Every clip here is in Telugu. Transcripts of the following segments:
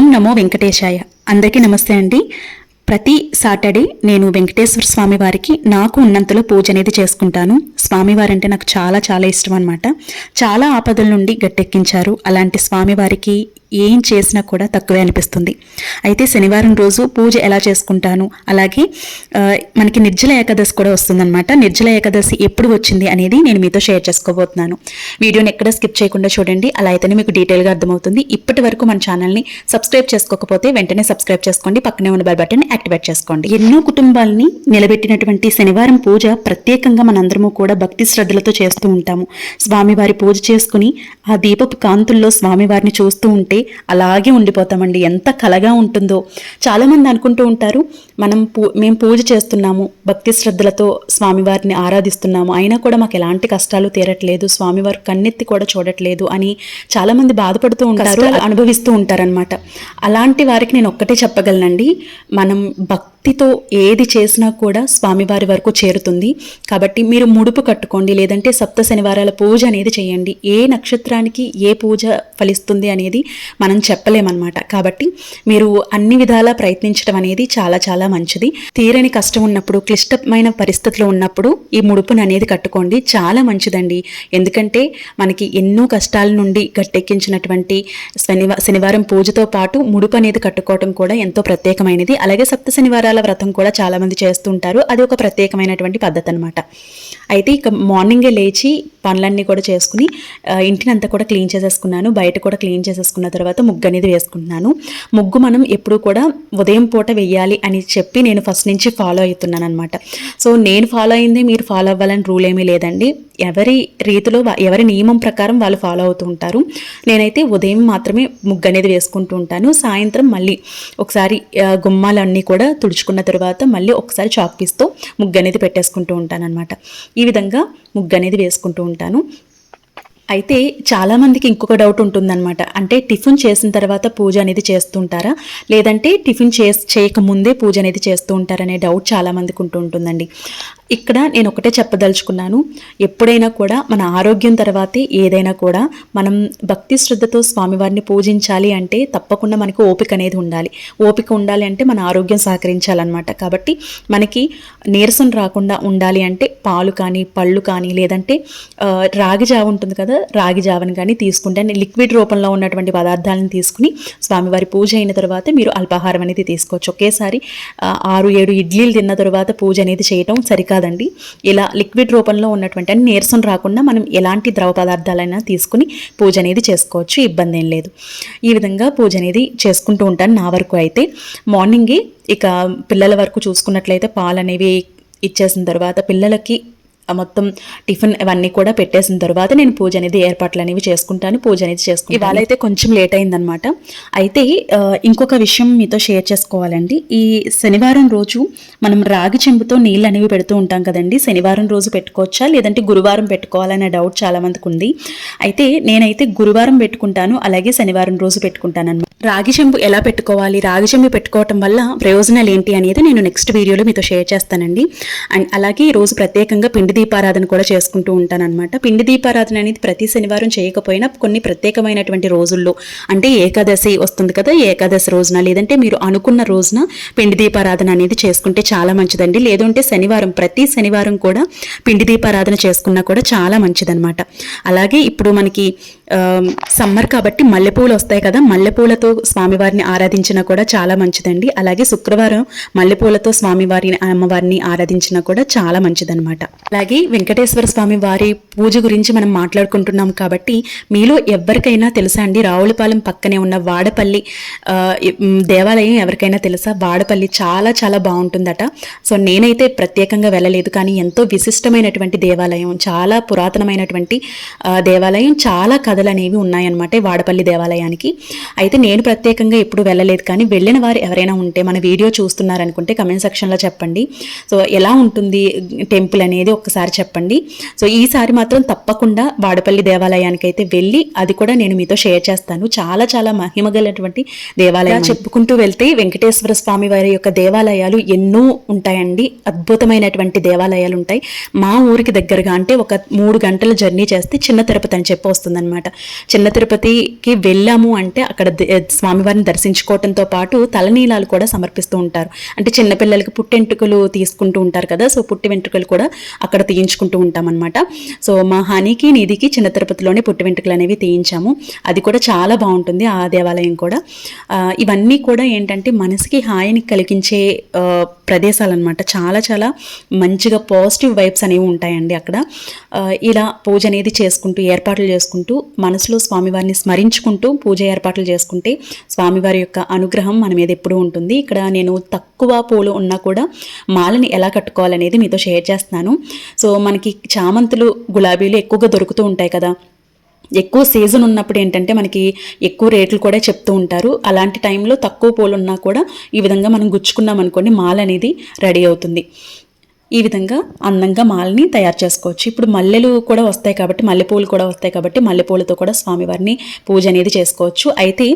ఓం నమో వెంకటేశాయ. అందరికీ నమస్తే అండి. ప్రతి సాటర్డే నేను వెంకటేశ్వర స్వామి వారికి నాకు ఉన్నంతలో పూజ అనేది చేసుకుంటాను. స్వామివారు అంటే నాకు చాలా చాలా ఇష్టం అనమాట చాలా ఆపదల నుండి గట్టెక్కించారు. అలాంటి స్వామివారికి ఏం చేసినా కూడా తక్కువే అనిపిస్తుంది. అయితే శనివారం రోజు పూజ ఎలా చేసుకుంటాను? అలాగే మనకి నిర్జల ఏకాదశి కూడా వస్తుందన్నమాట. నిర్జల ఏకాదశి ఎప్పుడు వచ్చింది అనేది నేను మీతో షేర్ చేసుకోబోతున్నాను. వీడియోని ఎక్కడ స్కిప్ చేయకుండా చూడండి. అలా అయితేనే మీకు డీటెయిల్గా అర్థమవుతుంది. ఇప్పటి వరకు మన ఛానల్ని సబ్స్క్రైబ్ చేసుకోకపోతే వెంటనే సబ్స్క్రైబ్ చేసుకోండి. పక్కనే ఉన్న బెల్ బటన్ యాక్టివేట్ చేసుకోండి. ఎన్నో కుటుంబాలని నిలబెట్టినటువంటి శనివారం పూజ ప్రత్యేకంగా మనందరము కూడా భక్తి శ్రద్ధలతో చేస్తూ ఉంటాము. స్వామివారి పూజ చేసుకుని ఆ దీపపు కాంతుల్లో స్వామివారిని చూస్తూ ఉంటే అలాగే ఉండిపోతామండి. ఎంత కలగా ఉంటుందో. చాలామంది అనుకుంటూ ఉంటారు మనం పూ మేము పూజ చేస్తున్నాము భక్తి శ్రద్ధలతో స్వామివారిని ఆరాధిస్తున్నాము. అయినా కూడా మాకు ఎలాంటి కష్టాలు తీరట్లేదు స్వామివారు కన్నెత్తి కూడా చూడట్లేదు అని చాలామంది బాధపడుతూ ఉంటారు అనుభవిస్తూ ఉంటారనమాట అలాంటి వారికి నేను ఒక్కటే చెప్పగలనండి. మనం భక్తితో ఏది చేసినా కూడా స్వామివారి వరకు చేరుతుంది. కాబట్టి మీరు ముడుపు కట్టుకోండి లేదంటే సప్త శనివారాల పూజ అనేది చేయండి. ఏ నక్షత్రానికి ఏ పూజ ఫలిస్తుంది అనేది మనం చెప్పలేమన్నమాట. కాబట్టి మీరు అన్ని విధాలా ప్రయత్నించడం అనేది చాలా చాలా మంచిది. తీరని కష్టం ఉన్నప్పుడు క్లిష్టమైన పరిస్థితులు ఉన్నప్పుడు ఈ ముడుపును అనేది కట్టుకోండి. చాలా మంచిదండి. ఎందుకంటే మనకి ఎన్నో కష్టాల నుండి గట్టెక్కించినటువంటి శనివా శనివారం పూజతో పాటు ముడుపు అనేది కట్టుకోవడం కూడా ఎంతో ప్రత్యేకమైనది. అలాగే సప్త శనివారాలు వ్రతం కూడా చాలామంది చేస్తుంటారు. అది ఒక ప్రత్యేకమైనటువంటి పద్ధతి అనమాట అయితే ఇక మార్నింగే లేచి పనులన్నీ కూడా చేసుకుని ఇంటిని అంతా కూడా క్లీన్ చేసేసుకున్నాను. బయట కూడా క్లీన్ చేసేసుకున్న తర్వాత ముగ్గు అనేది వేసుకుంటున్నాను. ముగ్గు మనం ఎప్పుడు కూడా ఉదయం పూట వెయ్యాలి అని చెప్పి నేను ఫస్ట్ నుంచి ఫాలో అవుతున్నాను అనమాట సో నేను ఫాలో అయింది మీరు ఫాలో అవ్వాలని రూల్ ఏమీ లేదండి. ఎవరి రీతిలో ఎవరి నియమం ప్రకారం వాళ్ళు ఫాలో అవుతూ ఉంటారు. నేనైతే ఉదయం మాత్రమే ముగ్గు అనేది వేసుకుంటూ ఉంటాను. సాయంత్రం మళ్ళీ ఒకసారి గుమ్మాలన్నీ కూడా తుడుచుకున్న తర్వాత మళ్ళీ ఒకసారి చాక్ పీస్తో ముగ్గు అనేది పెట్టేసుకుంటూ ఉంటాను అనమాట ఈ విధంగా ముగ్గు అనేది వేసుకుంటూ ఉంటాను. అయితే చాలామందికి ఇంకొక డౌట్ ఉంటుందన్నమాట. అంటే టిఫిన్ చేసిన తర్వాత పూజ అనేది చేస్తుంటారా లేదంటే టిఫిన్ చే చేయకముందే పూజ అనేది చేస్తూ ఉంటారనే డౌట్ చాలామందికి ఉంటూ ఉంటుందండి ఇక్కడ నేను ఒకటే చెప్పదలుచుకున్నాను. ఎప్పుడైనా కూడా మన ఆరోగ్యం తర్వాతే ఏదైనా కూడా మనం భక్తి శ్రద్ధతో స్వామివారిని పూజించాలి అంటే తప్పకుండా మనకి ఓపిక అనేది ఉండాలి. ఓపిక ఉండాలి అంటే మన ఆరోగ్యం సహకరించాలన్నమాట. కాబట్టి మనకి నీరసం రాకుండా ఉండాలి అంటే పాలు కానీ పళ్ళు కానీ లేదంటే రాగి జావ ఉంటుంది కదా రాగి జావని కానీ తీసుకుంటే లిక్విడ్ రూపంలో ఉన్నటువంటి పదార్థాలను తీసుకుని స్వామివారి పూజ అయిన తర్వాత మీరు అల్పాహారం అనేది తీసుకోవచ్చు. ఒకేసారి ఆరు ఏడు ఇడ్లీలు తిన్న తర్వాత పూజ అనేది చేయటం సరికాదు. కాదండి. ఇలా లిక్విడ్ రూపంలో ఉన్నటువంటి నీరసం రాకుండా మనం ఎలాంటి ద్రవ పదార్థాలైనా తీసుకుని పూజ అనేది చేసుకోవచ్చు ఇబ్బంది ఏం లేదు. ఈ విధంగా పూజ అనేది చేసుకుంటూ ఉంటాను నా వరకు అయితే. మార్నింగే ఇక పిల్లల వరకు చూసుకున్నట్లయితే పాలు అనేవి ఇచ్చేసిన తర్వాత పిల్లలకి మొత్తం టిఫిన్ ఇవన్నీ కూడా పెట్టేసిన తర్వాత నేను పూజ అనేది ఏర్పాట్లు అనేవి చేసుకుంటాను పూజ అనేది చేసుకుంటాను. ఇవాళ అయితే కొంచెం లేట్ అయిందనమాట అయితే ఇంకొక విషయం మీతో షేర్ చేసుకోవాలండి. ఈ శనివారం రోజు మనం రాగి చెంబుతో నీళ్ళు అనేవి పెడుతూ ఉంటాం కదండి. శనివారం రోజు పెట్టుకోవచ్చా? లేదంటే గురువారం పెట్టుకోవాలనే డౌట్ చాలా మందికి ఉంది. అయితే నేనైతే గురువారం పెట్టుకుంటాను అలాగే శనివారం రోజు పెట్టుకుంటాను అనమాట రాగి చెంబు ఎలా పెట్టుకోవాలి? రాగి చెంబు పెట్టుకోవటం వల్ల ప్రయోజనాలు ఏంటి అనేది నేను నెక్స్ట్ వీడియోలో మీతో షేర్ చేస్తానండి. అండ్ అలాగే ఈరోజు రోజు ప్రత్యేకంగా పిండి దీపారాధన కూడా చేసుకుంటూ ఉంటానన్నమాట. పిండి దీపారాధన అనేది ప్రతి శనివారం చేయకపోయినా కొన్ని ప్రత్యేకమైనటువంటి రోజుల్లో అంటే ఏకాదశి వస్తుంది కదా ఏకాదశి రోజున లేదంటే మీరు అనుకున్న రోజున పిండి దీపారాధన అనేది చేసుకుంటే చాలా మంచిదండి. లేదంటే శనివారం ప్రతి శనివారం కూడా పిండి దీపారాధన చేసుకున్నా కూడా చాలా మంచిదన్నమాట. అలాగే ఇప్పుడు మనకి సమ్మర్ కాబట్టి మల్లెపూలు వస్తాయి కదా మల్లెపూలతో స్వామివారిని ఆరాధించినా కూడా చాలా మంచిదండి. అలాగే శుక్రవారం మల్లెపూలతో స్వామివారిని అమ్మవారిని ఆరాధించినా కూడా చాలా మంచిదన్నమాట. అలాగే వెంకటేశ్వర స్వామి వారి పూజ గురించి మనం మాట్లాడుకుంటున్నాం కాబట్టి మీలో ఎవరికైనా తెలుసా అండి? రావులపాలెం పక్కనే ఉన్న వాడపల్లి దేవాలయం ఎవరికైనా తెలుసా? వాడపల్లి చాలా చాలా బాగుంటుందట. సో నేనైతే ప్రత్యేకంగా వెళ్ళలేదు కానీ ఎంతో విశిష్టమైనటువంటి దేవాలయం చాలా పురాతనమైనటువంటి దేవాలయం చాలా కథ కథలు అనేవి ఉన్నాయన్నమాట వాడపల్లి దేవాలయానికి. అయితే నేను ప్రత్యేకంగా ఎప్పుడు వెళ్ళలేదు కానీ వెళ్ళిన వారు ఎవరైనా ఉంటే మన వీడియో చూస్తున్నారనుకుంటే కమెంట్ సెక్షన్లో చెప్పండి. సో ఎలా ఉంటుంది టెంపుల్ అనేది ఒక్కసారి చెప్పండి. సో ఈసారి మాత్రం తప్పకుండా వాడపల్లి దేవాలయానికి అయితే వెళ్ళి అది కూడా నేను మీతో షేర్ చేస్తాను. చాలా చాలా మహిమగలటువంటి దేవాలయం చెప్పుకుంటూ వెళ్తే వెంకటేశ్వర స్వామి వారి యొక్క దేవాలయాలు ఎన్నో ఉంటాయండి. అద్భుతమైనటువంటి దేవాలయాలు ఉంటాయి మా ఊరికి దగ్గరగా అంటే ఒక మూడు గంటల జర్నీ చేస్తే చిన్న తిరుపతి అని చెప్పి వస్తుందన్నమాట. చిన్న తిరుపతికి వెళ్ళాము అంటే అక్కడ స్వామివారిని దర్శించుకోవటంతో పాటు తలనీలాలు కూడా సమర్పిస్తూ ఉంటారు. అంటే చిన్నపిల్లలకి పుట్టెంటుకలు తీసుకుంటూ ఉంటారు కదా సో పుట్టి వెంట్రుకలు కూడా అక్కడ తీయించుకుంటూ ఉంటాం అనమాట సో మా హనీకి నిధికి చిన్న తిరుపతిలోనే పుట్టి వెంట్రుకలు అనేవి తీయించాము. అది కూడా చాలా బాగుంటుంది ఆ దేవాలయం కూడా. ఇవన్నీ కూడా ఏంటంటే మనసుకి హాయిని కలిగించే ప్రదేశాలు అనమాట చాలా చాలా మంచిగా పాజిటివ్ వైబ్స్ అనేవి ఉంటాయండి అక్కడ. ఇలా పూజ అనేది చేసుకుంటూ ఏర్పాట్లు చేసుకుంటూ మనసులో స్వామివారిని స్మరించుకుంటూ పూజ ఏర్పాట్లు చేసుకుంటే స్వామివారి యొక్క అనుగ్రహం మన మీద ఎప్పుడూ ఉంటుంది. ఇక్కడ నేను తక్కువ పూలు ఉన్నా కూడా మాలని ఎలా కట్టుకోవాలనేది మీతో షేర్ చేస్తున్నాను. సో మనకి చామంతులు గులాబీలు ఎక్కువగా దొరుకుతూ ఉంటాయి కదా. ఎక్కువ సీజన్ ఉన్నప్పుడు ఏంటంటే మనకి ఎక్కువ రేట్లు కూడా చెప్తూ ఉంటారు. అలాంటి టైంలో తక్కువ పూలు ఉన్నా కూడా ఈ విధంగా మనం గుచ్చుకున్నాం అనుకోండి మాల అనేది రెడీ అవుతుంది. ఈ విధంగా అందంగా మాలని తయారు చేసుకోవచ్చు. ఇప్పుడు మల్లెలు కూడా వస్తాయి కాబట్టి మల్లెపూలు కూడా వస్తాయి కాబట్టి మల్లెపూలతో కూడా స్వామివారిని పూజ అనేది చేసుకోవచ్చు. అయితే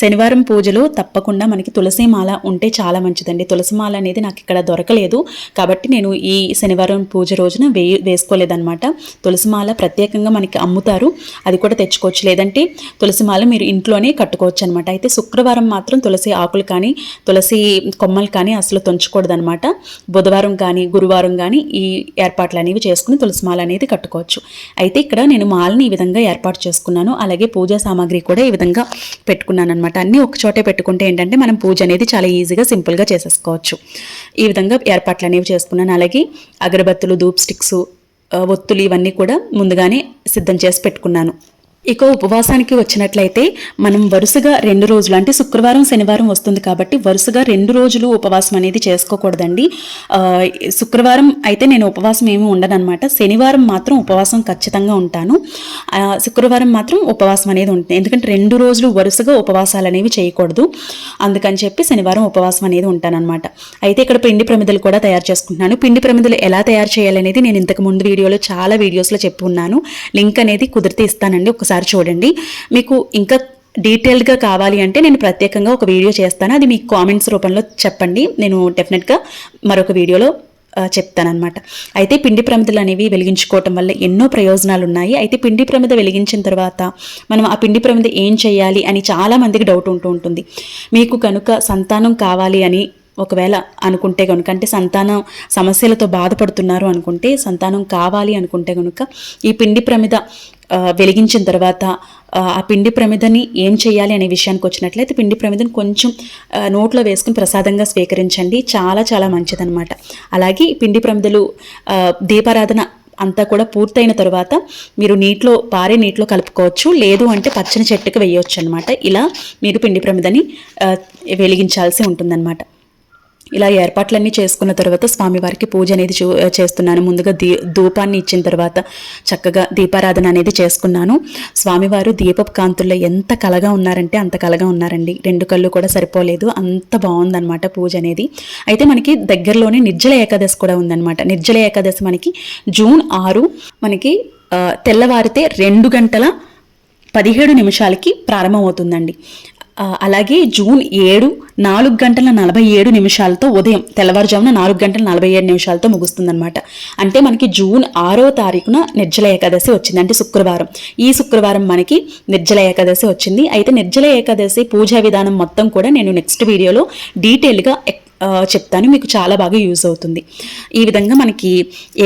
శనివారం పూజలో తప్పకుండా మనకి తులసి మాల ఉంటే చాలా మంచిదండి. తులసి మాల అనేది నాకు ఇక్కడ దొరకలేదు కాబట్టి నేను ఈ శనివారం పూజ రోజున వే వేసుకోలేదన్నమాట. తులసి మాల ప్రత్యేకంగా మనకి అమ్ముతారు. అది కూడా తెచ్చుకోవచ్చు. లేదంటే తులసి మాల మీరు ఇంట్లోనే కట్టుకోవచ్చు అనమాట అయితే శుక్రవారం మాత్రం తులసి ఆకులు కానీ తులసి కొమ్మలు కానీ అసలు తుంచకూడదు అనమాట బుధవారం కానీ గురువారం కానీ ఈ ఏర్పాట్లు అనేవి చేసుకుని తులసి మాల అనేది కట్టుకోవచ్చు. అయితే ఇక్కడ నేను మాలని ఈ విధంగా ఏర్పాటు చేసుకున్నాను. అలాగే పూజా సామాగ్రి కూడా ఈ విధంగా పెట్టుకున్నాను అనమాట అన్నీ ఒక చోటే పెట్టుకుంటే ఏంటంటే మనం పూజ అనేది చాలా ఈజీగా సింపుల్గా చేసేసుకోవచ్చు. ఈ విధంగా ఏర్పాట్లు అనేవి చేసుకున్నాను. అలాగే అగరబత్తులు ధూప్ స్టిక్స్ ఒత్తులు ఇవన్నీ కూడా ముందుగానే సిద్ధం చేసి పెట్టుకున్నాను. ఇక ఉపవాసానికి వచ్చినట్లయితే మనం వరుసగా రెండు రోజులు అంటే శుక్రవారం శనివారం వస్తుంది కాబట్టి వరుసగా రెండు రోజులు ఉపవాసం అనేది చేసుకోకూడదండి. శుక్రవారం అయితే నేను ఉపవాసం ఏమీ ఉండనన్నమాట. శనివారం మాత్రం ఉపవాసం ఖచ్చితంగా ఉంటాను. శుక్రవారం మాత్రం ఉపవాసం అనేది ఉంటుంది. ఎందుకంటే రెండు రోజులు వరుసగా ఉపవాసాలు అనేవి చేయకూడదు. అందుకని చెప్పి శనివారం ఉపవాసం అనేది ఉంటానన్నమాట. అయితే ఇక్కడ పిండి ప్రమిదలు కూడా తయారు చేసుకుంటున్నాను. పిండి ప్రమిదలు ఎలా తయారు చేయాలనేది నేను ఇంతకు ముందు వీడియోలో చాలా వీడియోస్లో చెప్పి ఉన్నాను. లింక్ అనేది కుదిరితే ఇస్తానండి. ఒకసారి చూడండి. మీకు ఇంకా డీటెయిల్డ్గా కావాలి అంటే నేను ప్రత్యేకంగా ఒక వీడియో చేస్తాను. అది మీకు కామెంట్స్ రూపంలో చెప్పండి. నేను డెఫినెట్గా మరొక వీడియోలో చెప్తానమాట అయితే పిండి ప్రమిదలు అనేవి వెలిగించుకోవటం వల్ల ఎన్నో ప్రయోజనాలు ఉన్నాయి అయితే పిండి ప్రమిద వెలిగించిన తర్వాత మనం ఆ పిండి ప్రమిద ఏం చేయాలి అని చాలా మందికి డౌట్ ఉంటూ ఉంటుంది. మీకు కనుక సంతానం కావాలి అని ఒకవేళ అనుకుంటే కనుక అంటే సంతానం సమస్యలతో బాధపడుతున్నారు అనుకుంటే సంతానం కావాలి అనుకుంటే కనుక ఈ పిండి ప్రమిద వెలిగించిన తర్వాత ఆ, పిండి ప్రమిదని ఏం చేయాలి అనే విషయానికి వచ్చినట్లయితే పిండి ప్రమిదని కొంచెం నోట్లో వేసుకుని ప్రసాదంగా స్వీకరించండి. చాలా చాలా మంచిదన్నమాట. అలాగే పిండి ప్రమిదలు దీపారాధన అంతా కూడా పూర్తయిన తర్వాత మీరు నీటిలో పారే నీటిలో కలుపుకోవచ్చు. లేదు అంటే పచ్చని చెట్టుకు వేయవచ్చు అనమాట ఇలా మీరు పిండి ప్రమిదని వెలిగించాల్సి ఉంటుందన్నమాట. ఇలా ఏర్పాట్లన్నీ చేసుకున్న తర్వాత స్వామివారికి పూజ అనేది చూ చేస్తున్నాను. ముందుగా దీ ధూపాన్ని ఇచ్చిన తర్వాత చక్కగా దీపారాధన అనేది చేసుకున్నాను. స్వామివారు దీపపు కాంతుల్లో ఎంత కలగా ఉన్నారంటే అంత కలగా ఉన్నారండి. రెండు కళ్ళు కూడా సరిపోలేదు. అంత బాగుందన్నమాట పూజ అనేది. అయితే మనకి దగ్గరలోనే నిర్జల ఏకాదశి కూడా ఉందన్నమాట. నిర్జల ఏకాదశి మనకి జూన్ ఆరు మనకి తెల్లవారితే రెండు గంటల పదిహేడు నిమిషాలకి ప్రారంభమవుతుందండి. అలాగే జూన్ ఏడు నాలుగు గంటల నలభై ఏడు నిమిషాలతో ఉదయం తెల్లవారుజామున నాలుగు గంటల నలభై ఏడు నిమిషాలతో ముగుస్తుందన్నమాట. అంటే మనకి జూన్ ఆరో తారీఖున నిర్జల ఏకాదశి వచ్చింది. అంటే శుక్రవారం. ఈ శుక్రవారం మనకి నిర్జల ఏకాదశి వచ్చింది. అయితే నిర్జల ఏకాదశి పూజా విధానం మొత్తం కూడా నేను నెక్స్ట్ వీడియోలో డీటెయిల్గా చెప్తాను. మీకు చాలా బాగా యూజ్ అవుతుంది. ఈ విధంగా మనకి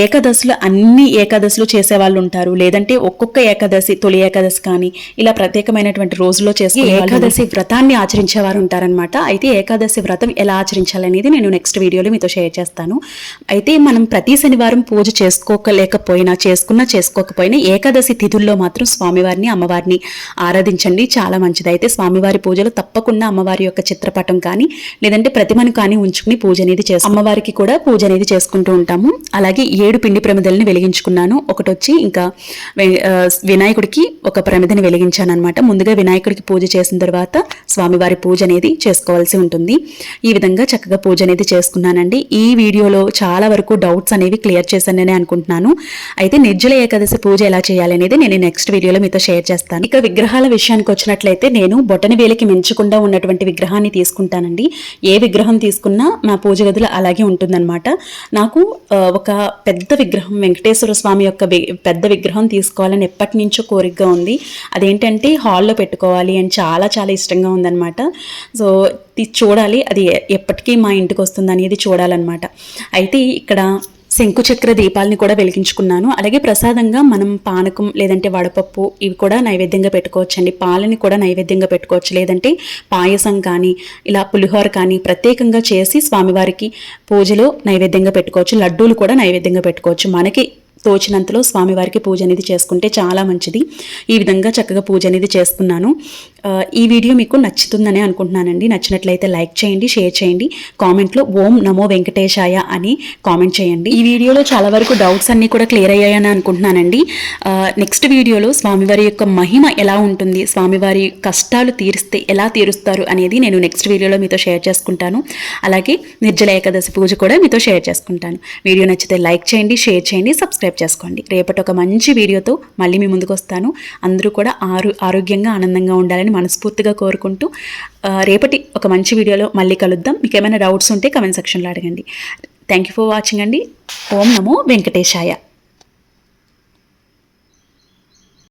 ఏకాదశిలో అన్ని ఏకాదశిలో చేసే వాళ్ళు ఉంటారు. లేదంటే ఒక్కొక్క ఏకాదశి తొలి ఏకాదశి కానీ ఇలా ప్రత్యేకమైనటువంటి రోజుల్లో చేసే ఏకాదశి వ్రతాన్ని ఆచరించే వారు ఉంటారనమాట అయితే ఏకాదశి వ్రతం ఎలా ఆచరించాలనేది నేను నెక్స్ట్ వీడియోలో మీతో షేర్ చేస్తాను. అయితే మనం ప్రతి శనివారం పూజ చేసుకోకలేకపోయినా చేసుకున్నా చేసుకోకపోయినా ఏకాదశి తిథుల్లో మాత్రం స్వామివారిని అమ్మవారిని ఆరాధించండి. చాలా మంచిది అయితే స్వామివారి పూజలు తప్పకుండా అమ్మవారి యొక్క చిత్రపటం కానీ లేదంటే ప్రతిమను కానీ ఉంచుకుని పూజ అనేది చేస్తాం. అమ్మవారికి కూడా పూజ అనేది చేసుకుంటూ ఉంటాము. అలాగే ఏడు పిండి ప్రమిదల్ని వెలిగించుకున్నాను. ఒకటి వచ్చి ఇంకా వినాయకుడికి ఒక ప్రమిదని వెలిగించాను అనమాట ముందుగా వినాయకుడికి పూజ చేసిన తర్వాత స్వామివారి పూజ అనేది చేసుకోవాల్సి ఉంటుంది. ఈ విధంగా చక్కగా పూజ అనేది చేసుకున్నానండి. ఈ వీడియోలో చాలా వరకు డౌట్స్ అనేవి క్లియర్ చేశానని అనుకుంటున్నాను. అయితే నిర్జల ఏకాదశి పూజ ఎలా చేయాలి అనేది నేను నెక్స్ట్ వీడియోలో మీతో షేర్ చేస్తాను. ఇక విగ్రహాల విషయానికి వచ్చినట్లయితే నేను బొటన వేలికి మించకుండా ఉన్నటువంటి విగ్రహాన్ని తీసుకుంటానండి. ఏ విగ్రహం తీసుకున్నా ఉన్న నా పూజ గదిలో అలాగే ఉంటుందన్నమాట. నాకు ఒక పెద్ద విగ్రహం వెంకటేశ్వర స్వామి యొక్క పెద్ద విగ్రహం తీసుకోవాలని ఎప్పటి నుంచో కోరికగా ఉంది. అదేంటంటే హాల్లో పెట్టుకోవాలి అని చాలా చాలా ఇష్టంగా ఉందన్నమాట. సో ఇది చూడాలి అది ఎప్పటికీ మా ఇంటికి వస్తుంది అనేది చూడాలన్నమాట. అయితే ఇక్కడ శంకుచక్ర దీపాలని కూడా వెలిగించుకున్నాను. అలాగే ప్రసాదంగా మనం పానకం లేదంటే వడపప్పు ఇవి కూడా నైవేద్యంగా పెట్టుకోవచ్చండి. పాలని కూడా నైవేద్యంగా పెట్టుకోవచ్చు. లేదంటే పాయసం కానీ ఇలా పులిహోర కానీ ప్రత్యేకంగా చేసి స్వామివారికి పూజలో నైవేద్యంగా పెట్టుకోవచ్చు. లడ్డూలు కూడా నైవేద్యంగా పెట్టుకోవచ్చు. మనకి తోచినంతలో స్వామివారికి పూజ అనేది చేసుకుంటే చాలా మంచిది. ఈ విధంగా చక్కగా పూజ అనేది చేసుకున్నాను ఈ వీడియో మీకు నచ్చుతుందని అనుకుంటున్నానండి. నచ్చినట్లయితే లైక్ చేయండి షేర్ చేయండి. కామెంట్లో ఓం నమో వెంకటేశాయ అని కామెంట్ చేయండి. ఈ వీడియోలో చాలా వరకు డౌట్స్ అన్నీ కూడా క్లియర్ అయ్యాయని అనుకుంటున్నానండి. నెక్స్ట్ వీడియోలో స్వామివారి యొక్క మహిమ ఎలా ఉంటుంది స్వామివారి కష్టాలు తీరిస్తే ఎలా తీరుస్తారు అనేది నేను నెక్స్ట్ వీడియోలో మీతో షేర్ చేసుకుంటాను. అలాగే నిర్జల ఏకాదశి పూజ కూడా మీతో షేర్ చేసుకుంటాను. వీడియో నచ్చితే లైక్ చేయండి షేర్ చేయండి సబ్స్క్రైబ్ చేసుకోండి. రేపటి ఒక మంచి వీడియోతో మళ్ళీ మీ ముందుకు వస్తాను. అందరూ కూడా ఆరు ఆరోగ్యంగా ఆనందంగా ఉండాలని మనస్ఫూర్తిగా కోరుకుంటూ రేపటి ఒక మంచి వీడియోలో మళ్ళీ కలుద్దాం. మీకు ఏమైనా డౌట్స్ ఉంటే కమెంట్ సెక్షన్లో అడగండి. థ్యాంక్ యూ ఫర్ వాచింగ్ అండి. ఓం నమో వెంకటేశాయ.